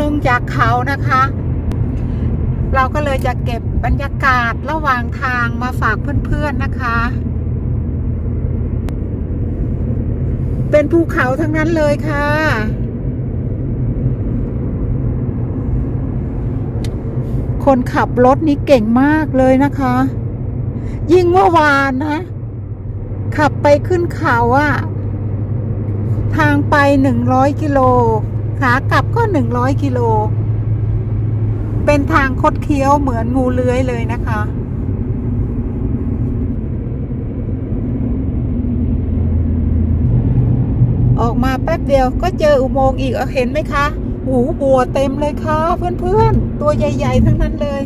ลงจากเขานะคะ เราก็เลยจะเก็บบรรยากาศระหว่างทางมาฝากเพื่อนๆนะคะ เป็นภูเขาทั้งนั้นเลยค่ะ คนขับรถนี่เก่งมากเลยนะคะ ยิ่งเมื่อวานนะ ขับไปขึ้นเขาอะทางไปหนึ่งร้อยกิโล ขากลับก็หนึ่งร้อยกิโล เป็นทางคดเคี้ยวเหมือนงูเลื้อยเลยนะคะ ออกมาแป๊บเดียวก็เจออุโมงค์อีกเอเห็นไหมคะ หูบัวเต็มเลยค่ะ เพื่อนๆ ตัวใหญ่ ๆ ทั้งนั้นเลย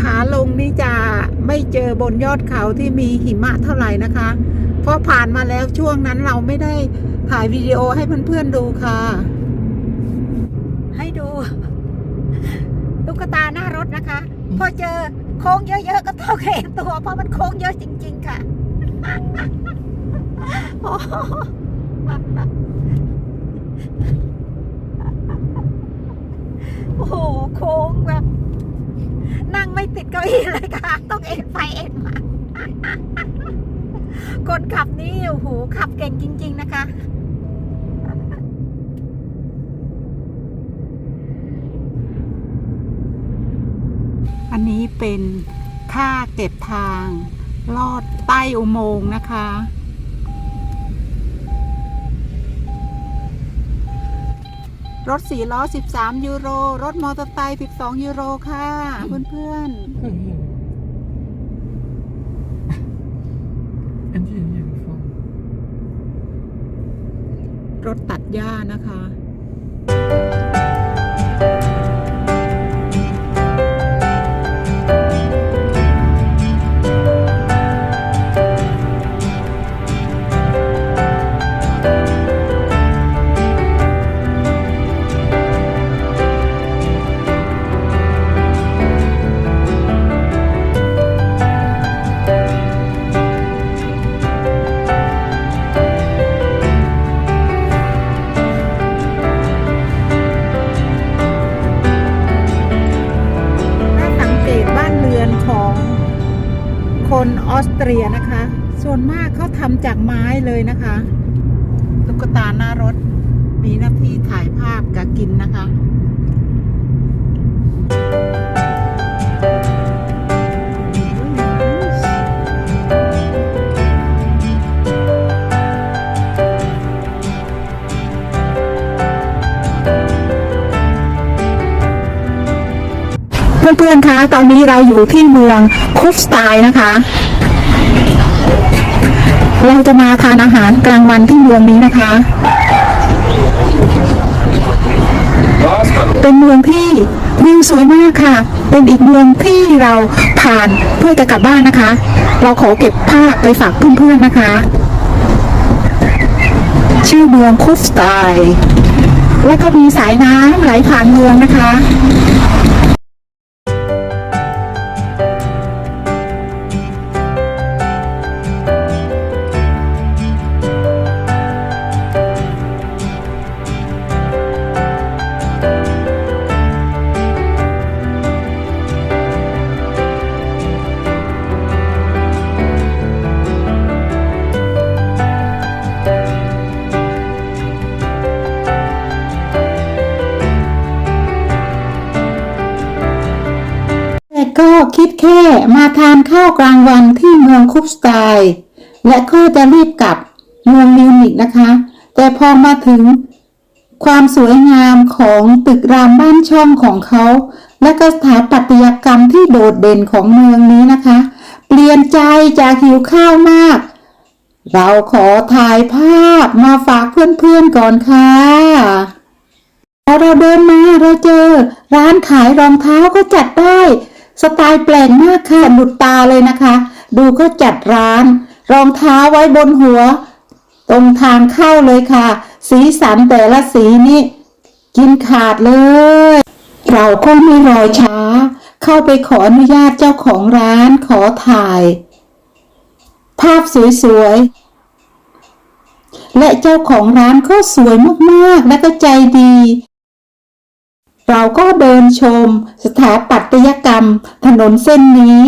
ขาลงนี่จะ ไม่เจอบนยอดเขาที่มีหิมะเท่าไหร่นะคะ เพราะผ่านมาแล้วช่วงนั้นเราไม่ได้ถ่ายวิดีโอให้เพื่อนๆดูค่ะ ให้ดูตุ๊กตาหน้ารถนะคะ พอเจอโค้งเยอะๆก็ต้องเห็นตัวเพราะมันโค้งเยอะจริง ๆ ค่ะโอ้โหโอ้โหโค้งแบบ นั่งไม่ติดเก้าอี้เลยค่ะ ต้องเอ็นไปเอ็นมาคนขับนี่โอ้โหขับเก่งจริง ๆ นะคะอันนี้เป็นค่าเก็บทาง ลอดใต้อุโมงค์นะคะ รถสี่ล้อ 13 ยูโร รถมอเตอร์ไซค์12 ยูโรค่ะ เพื่อนๆ En die in ieder geval. รถตัดหญ้านะคะ พื่อนๆคะ ตอนนี้เราอยู่ที่เมืองคุฟสไตน์นะคะ เราจะมาทานอาหารกลางวันที่เมืองนี้นะคะ เป็นเมืองที่วิวสวยมากค่ะ เป็นอีกเมืองที่เราผ่านเพื่อจะกลับบ้านนะคะ เราขอเก็บภาพไปฝากเพื่อนๆนะคะ ชื่อเมืองคุฟสไต์แล้วก็มีสายน้ำไหลผ่านเมืองนะคะ คิดแค่มาทานข้าวกลางวันที่เมืองคุปสไตน์และก็จะรีบกลับเมืองมิวนิกนะคะ แต่พอมาถึงความสวยงามของตึกรามบ้านช่องของเขา และก็สถาปัตยกรรมที่โดดเด่นของเมืองนี้นะคะ เปลี่ยนใจจากหิวข้าวมาก เราขอถ่ายภาพมาฝากเพื่อนๆก่อนค่ะพอเราเดินมาเราเจอ ร้านขายรองเท้าก็จัดได้ สไตล์แปลกมากค่ะหลุดตาเลยนะคะ ดูก็จัดร้าน รองเท้าไว้บนหัว ตรงทางเข้าเลยค่ะ สีสันแต่ละสีนี่กินขาดเลย เราก็ไม่รอช้า เข้าไปขออนุญาตเจ้าของร้านขอถ่าย ภาพสวยๆ และเจ้าของร้านก็สวยมากๆ และก็ใจดี เราก็เดินชมสถาปัตยกรรมถนนเส้นนี้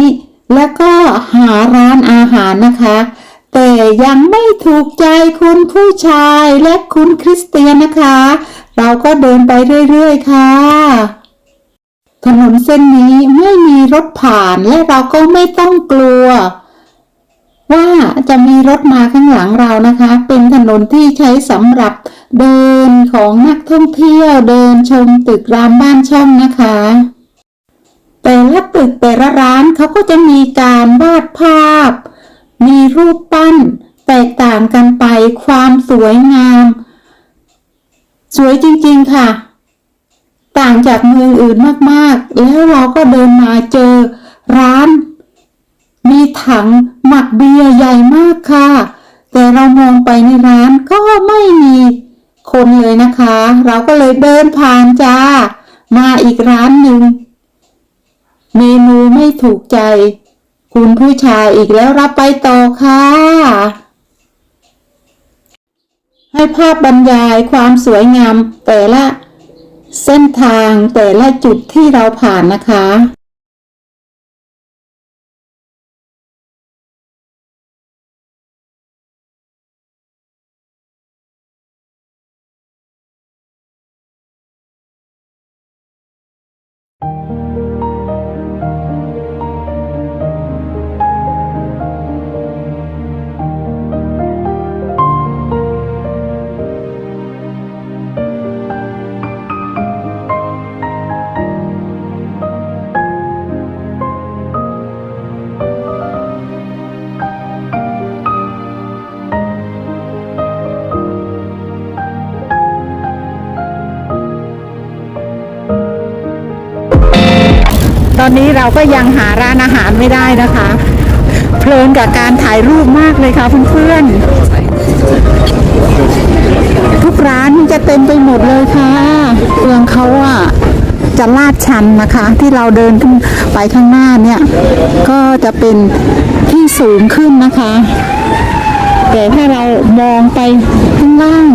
แล้วก็หาร้านอาหารนะคะ แต่ยังไม่ถูกใจคุณผู้ชายและคุณคริสเตียนนะคะ เราก็เดินไปเรื่อยๆค่ะ ถนนเส้นนี้ไม่มีรถผ่านและเราก็ไม่ต้องกลัว ว่าจะมีรถมาข้างหลังเรานะคะ เป็นถนนที่ใช้สำหรับเดินของนักท่องเที่ยวเดินชมตึกรามบ้านช่องนะคะ แต่ละตึกแต่ละร้านเขาก็จะมีการวาดภาพ มีรูปปั้น แตกต่างกันไปความสวยงาม สวยจริงๆค่ะ ต่างจากเมืองอื่นมากๆ แล้วเราก็เดินมาเจอร้าน มีถังหมักเบียร์ใหญ่มากค่ะ แต่เรามองไปในร้านก็ไม่มีคนเลยนะคะ เราก็เลยเดินผ่านจ้า มาอีกร้านหนึ่ง เมนูไม่ถูกใจ คุณผู้ชายอีกแล้วรับไปต่อค่ะ ให้ภาพบรรยายความสวยงามแต่ละเส้นทางแต่ละจุดที่เราผ่านนะคะ อนนี้เราก็ยังหาร้านอาหารไม่ได้นะคะ เพลินกับการถ่ายรูปมากเลยค่ะเพื่อนๆทุกร้านจะเต็มไปหมดเลยค่ะเมืองเขาอะจะลาดชันนะคะ ที่เราเดินขึ้นไปข้างหน้าเนี่ย ก็จะเป็นที่สูงขึ้นนะคะ แต่ถ้าเรามองไปข้างล่าง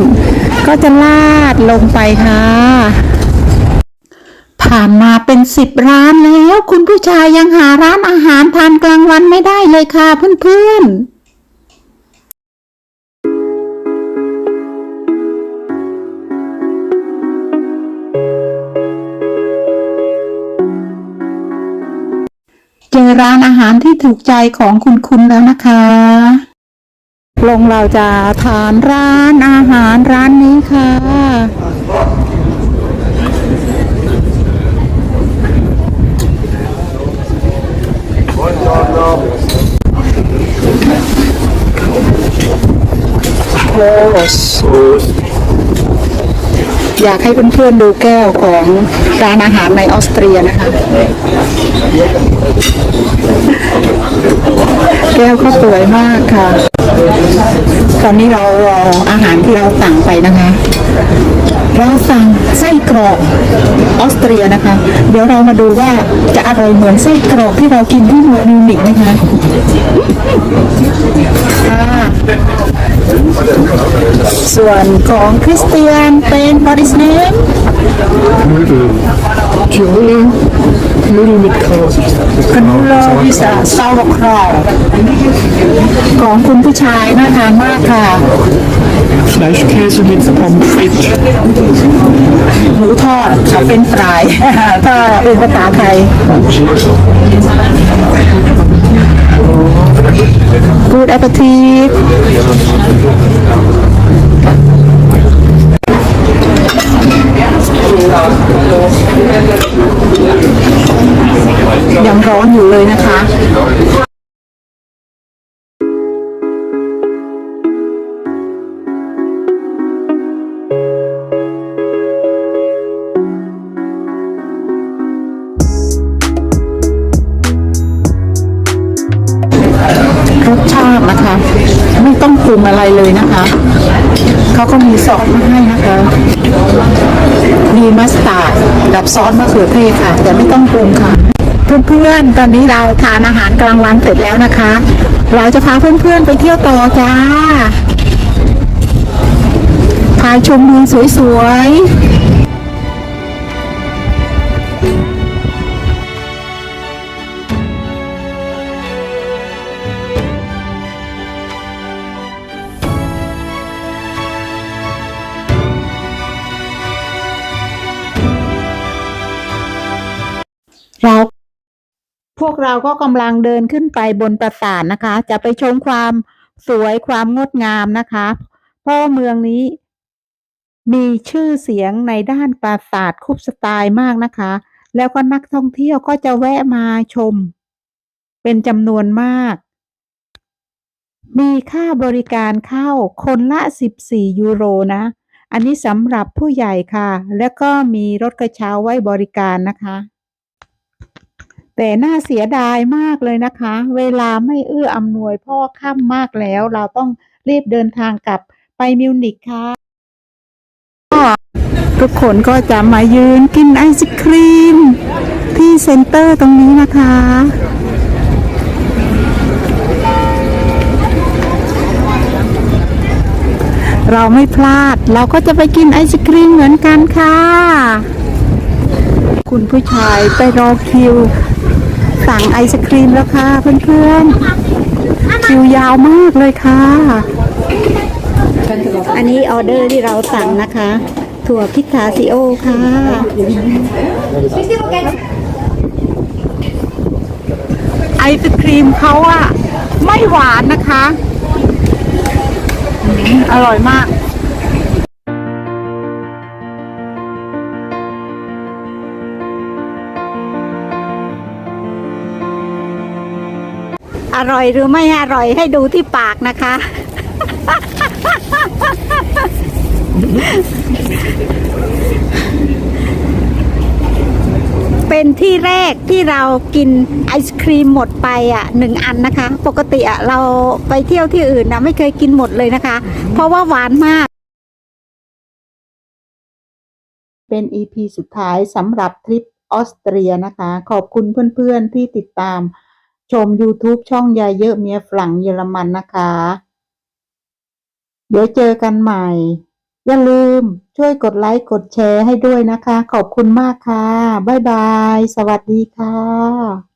ก็จะลาดลงไปค่ะ ผ่านมาเป็นสิบร้านแล้ว คุณผู้ชายยังหาร้านอาหารทานกลางวันไม่ได้เลยค่ะเพื่อนๆเจอร้านอาหารที่ถูกใจของคุณคุณแล้วนะคะ ลงเราจะทานร้านอาหารร้านนี้ค่ะ อยากให้เพื่อนๆดูแก้วของร้านอาหารในออสเตรียนะคะ แก้วเขาสวยมากค่ะ ตอนนี้เรารออาหารที่เราสั่งไปนะคะ เราสั่งไส้กรอกออสเตรียนะคะ เดี๋ยวเรามาดูว่าจะอร่อยเหมือนไส้กรอกที่เรากินที่เมืองมิวนิกไหมคะอ่า ส่วนของคริสเตียนเป็นบริสเนม Nudeln. Tirol, Nudeln mit Kraut. คานูโลวิสาซาวคราวของคุณผู้ชายน่าทานมากค่ะ Fleischkäse mit Pommes frites. หมูทอดเขาเป็นฟรายถ้าเป็นภาษาไทย Good appetit ยังร้อนอยู่เลยนะคะ มีมัสตาร์ดกับซอสมะเขือเทศค่ะ แต่ไม่ต้องปรุงค่ะ เพื่อนๆ ตอนนี้เราทานอาหารกลางวันเสร็จแล้วนะคะ เราจะพาเพื่อนๆไปเที่ยวต่อจ้า พาชมเมืองสวยๆ เราพวกเราก็กำลังเดินขึ้นไปบนปราสาทนะคะ จะไปชมความสวยความงดงามนะคะเพราะว่าเมืองนี้ มีชื่อเสียงในด้านปราสาทคุปสไตล์มากนะคะ แล้วก็นักท่องเที่ยวก็จะแวะมาชม เป็นจำนวนมาก มีค่าบริการเข้าคนละ 14 ยูโรนะ อันนี้สำหรับผู้ใหญ่ค่ะ แล้วก็มีรถกระเช้าไว้บริการนะคะ แต่น่าเสียดายมากเลยนะคะ เวลาไม่เอื้ออำนวยเพราะว่าค่ำมากแล้ว เราต้องรีบเดินทางกลับไปมิวนิกค่ะทุกคนก็จะมายืนกินไอศครีม ที่เซ็นเตอร์ตรงนี้นะคะเราไม่พลาด เราก็จะไปกินไอศครีมเหมือนกันค่ะ คุณผู้ชายไปรอคิว สั่งไอศครีมแล้วค่ะเพื่อนๆคิวยาวมากเลยค่ะ อันนี้ออเดอร์ที่เราสั่งนะคะ ถั่วพิทาซิโอค่ะไอศครีมเขาอะไม่หวานนะคะอืมอร่อยมาก อร่อยหรือไม่อร่อยให้ดูที่ปากนะคะ เป็นที่แรกที่เรากินไอศครีมหมดไปอะหนึ่งอันนะคะ ปกติอะเราไปเที่ยวที่อื่นนะไม่เคยกินหมดเลยนะคะ เพราะว่าหวานมากเป็น EP สุดท้ายสำหรับทริปออสเตรียนะคะ ขอบคุณเพื่อนๆที่ติดตาม ชม YouTube ช่องยายเยอะเมียฝรั่งเยอรมันนะคะ เดี๋ยวเจอกันใหม่ อย่าลืมช่วยกดไลค์กดแชร์ให้ด้วยนะคะ ขอบคุณมากค่ะ บ๊ายบาย สวัสดีค่ะ